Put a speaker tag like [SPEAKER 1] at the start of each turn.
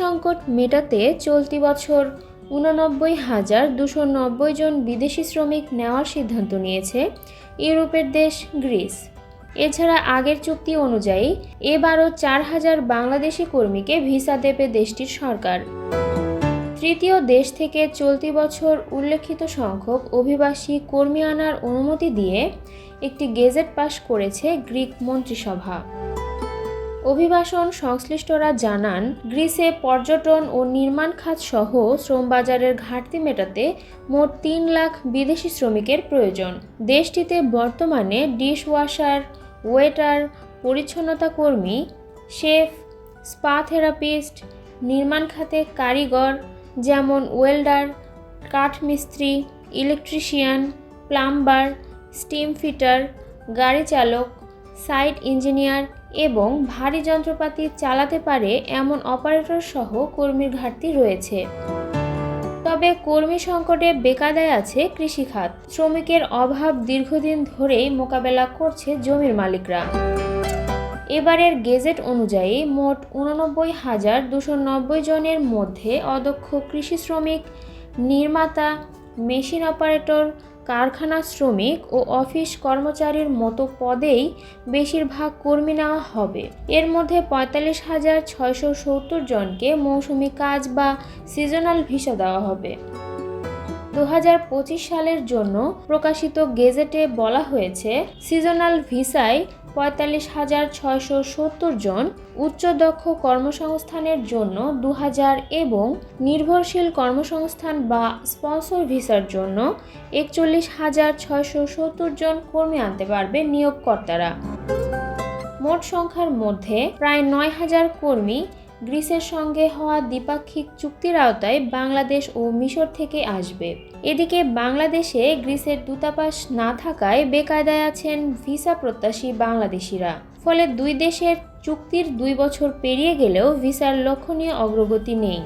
[SPEAKER 1] সংকট মেটাতে চলতি বছর উননব্বই হাজার দুশো নব্বই জন বিদেশি শ্রমিক নেওয়ার সিদ্ধান্ত নিয়েছে ইউরোপের দেশ গ্রিস। এছাড়া আগের চুক্তি অনুযায়ী এবারও চার হাজার বাংলাদেশি কর্মীকে ভিসা দেবে দেশটির সরকার। তৃতীয় দেশ থেকে চলতি বছর উল্লেখিত সংখ্যক অভিবাসী কর্মী আনার অনুমতি দিয়ে একটি গেজেট পাশ করেছে গ্রিক মন্ত্রিসভা। অভিবাসন সংশ্লিষ্টরা জানান, গ্রিসে পর্যটন ও নির্মাণ খাত সহ শ্রমবাজারের ঘাটতি মেটাতে মোট তিন লাখ বিদেশি শ্রমিকের প্রয়োজন। দেশটিতে বর্তমানে ডিশ ওয়াশার ওয়েটার, পরিচ্ছন্নতা কর্মী, শেফ, স্পা থেরাপিস্ট, নির্মাণ খাতে কারিগর যেমন ওয়েল্ডার, কাঠমিস্ত্রি, ইলেকট্রিশিয়ান, প্লাম্বার, স্টিম ফিটার, গাড়ি চালক, সাইট ইঞ্জিনিয়ার এবং ভারী যন্ত্রপাতি চালাতে পারে এমন অপারেটর সহ কর্মীর ঘাটতি রয়েছে। তবে কর্মী সংকটে বেকাদায় আছে কৃষিখাত। শ্রমিকের অভাব দীর্ঘদিন ধরেই মোকাবেলা করছে জমির মালিকরা। এবারের গেজেট অনুযায়ী মোট উননব্বই হাজার দুশো নব্বই জনের মধ্যে অদক্ষ কৃষি শ্রমিক, নির্মাতা, মেশিন অপারেটর কারখানা শ্রমিক ও অফিস কর্মচারীর মতো পদেই বেশিরভাগ কর্মী নেওয়া হবে। এর মধ্যে পঁয়তাল্লিশ হাজার ছয়শো সত্তর জনকে মৌসুমি কাজ বা সিজনাল ভিসা দেওয়া হবে। দু হাজার পঁচিশ সালের জন্য প্রকাশিত গেজেটে বলা হয়েছে, সিজনাল ভিসায় পঁয়তাল্লিশ হাজার ছয়শো সত্তর জন উচ্চ দক্ষ কর্মসংস্থানের জন্য দু হাজার এবং নির্ভরশীল কর্মসংস্থান বা স্পন্সর ভিসার জন্য একচল্লিশ হাজার ছয়শো সত্তর জন কর্মী আনতে পারবে নিয়োগকর্তারা। মোট সংখ্যার মধ্যে প্রায় নয় হাজার কর্মী গ্রিসের সঙ্গে হওয়া দ্বিপাক্ষিক চুক্তির আওতায় বাংলাদেশ ও মিশর থেকে আসবে। এদিকে বাংলাদেশে গ্রিসের দূতাবাস না থাকায় বেকায়দায় আছেন ভিসা প্রত্যাশী বাংলাদেশিরা। ফলে দুই দেশের চুক্তির দুই বছর পেরিয়ে গেলেও ভিসার লক্ষণীয় অগ্রগতি নেই।